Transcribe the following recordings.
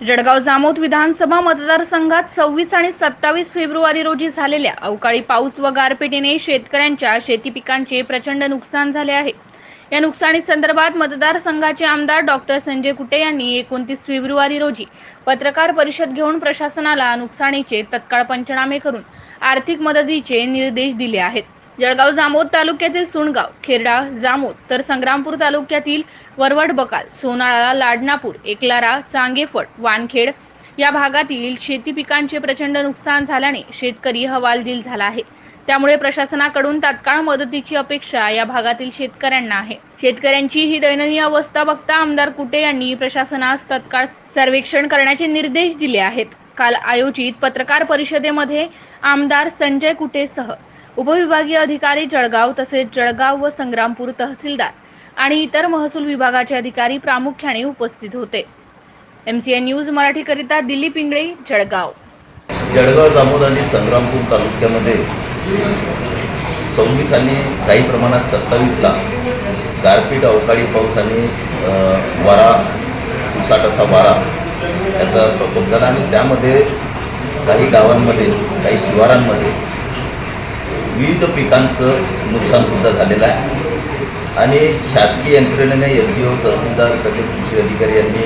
जळगाव जामोद विधानसभा मतदारसंघात सव्वीस आणि सत्तावीस फेब्रुवारी रोजी झालेल्या अवकाळी पाऊस व गारपिटीने शेतकऱ्यांच्या शेती पिकांचे प्रचंड नुकसान झाले आहे. या नुकसानी संदर्भात मतदारसंघाचे आमदार डॉक्टर संजय कुटे यांनी एकोणतीस फेब्रुवारी रोजी पत्रकार परिषद घेऊन प्रशासनाला नुकसानीचे तत्काळ पंचनामे करून आर्थिक मदतीचे निर्देश दिले आहेत. जळगाव जामोद तालुक्यातील सुणगाव खेरडा जामोद तर संग्रामपूर तालुक्यातील वरवड बकाल सोनाळा लाडनापूर एकलारा चांगेफळ वानखेड या भागातील शेती पिकांचे प्रचंड नुकसान झाल्याने शेतकरी हवालदिल झाला आहे. त्यामुळे प्रशासनाकडून तात्काळ मदतीची अपेक्षा या भागातील शेतकऱ्यांना आहे. शेतकऱ्यांची ही दयनीय अवस्था बघता आमदार कुटे यांनी प्रशासनास तत्काळ सर्वेक्षण करण्याचे निर्देश दिले आहेत. काल आयोजित पत्रकार परिषदेमध्ये आमदार संजय कुटेसह उपविभागीय अधिकारी जळगाव तसेच जळगाव व संग्रामपूर तहसीलदार आणि इतर महसूल विभागाचे अधिकारी प्रामुख्याने उपस्थित होते. एमसीएन न्यूज मराठीकरिता दिलीप इंगळे जळगाव. जळगाव जामोद आणि संग्रामपूर तालुक्यामध्ये सव्वीस आणि काही प्रमाणात सत्तावीसला गारपीट अवकाळी पाऊस आणि वारा सुसाट असा वारा याचा प्रकोप झाला आणि त्यामध्ये काही गावांमध्ये काही शिवारांमध्ये विविध पिकांचं नुकसानसुद्धा झालेलं आहे. आणि शासकीय यंत्रणेने एस डी ओ तहसीलदार सगळे कृषी अधिकारी यांनी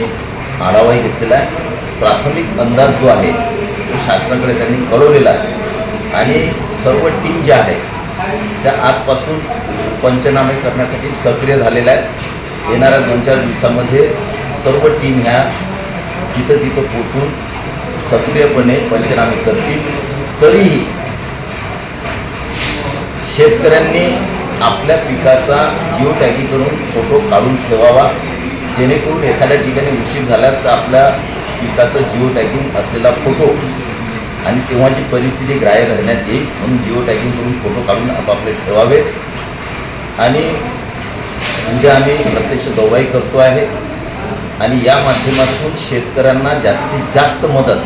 आढावाही घेतलेला आहे. प्राथमिक अंदाज जो आहे तो शासनाकडे त्यांनी कळवलेला आहे. आणि सर्व टीम ज्या आहेत त्या आजपासून पंचनामे करण्यासाठी सक्रिय झालेल्या आहेत. येणाऱ्या दोन चार दिवसामध्ये सर्व टीम ह्या तिथं तिथं पोचून सक्रियपणे पंचनामे करतील. तरीही शेतकऱ्यांनी आपल्या पिकाचा जिओ टॅगिंग करून फोटो काढून ठेवावा जेणेकरून एखाद्या ठिकाणी उशीर झाल्यास तर आपल्या पिकाचं जिओ टॅगिंग असलेला फोटो आणि तेव्हाची परिस्थिती ग्राह्य करण्यात येईल म्हणून जिओ टॅगिंग करून फोटो काढून आपापले ठेवावे. आणि उद्या आम्ही प्रत्यक्ष दौराही करतो आहे आणि या माध्यमातून शेतकऱ्यांना जास्तीत जास्त मदत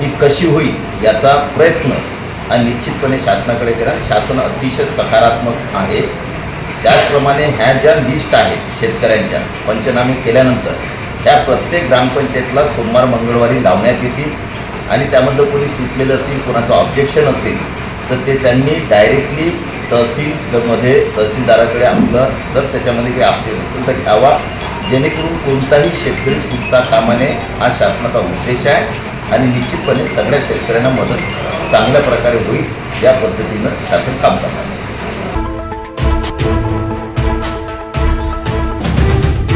ही कशी होईल याचा प्रयत्न हा निश्चितपणे शासनाकडे करा. शासन अतिशय सकारात्मक आहे. त्याचप्रमाणे ह्या ज्या लिस्ट आहेत शेतकऱ्यांच्या पंचनामे केल्यानंतर त्या प्रत्येक ग्रामपंचायतला सोमवार मंगळवारी लावण्यात येतील आणि त्यामधलं कोणी सुटलेलं असेल कोणाचं ऑब्जेक्शन असेल तर ते त्यांनी डायरेक्टली तहसीलमध्ये तहसीलदाराकडे आपलं जर त्याच्यामध्ये काही आपसेल असेल तर घ्यावा. जेणेकरून कोणताही शेतकरी सुटता कामाने हा शासनाचा उद्देश आहे आणि निश्चितपणे सगळ्या शेतकऱ्यांना मदत चांगल्या प्रकारे होईल या पद्धतीनं शासन काम करणार.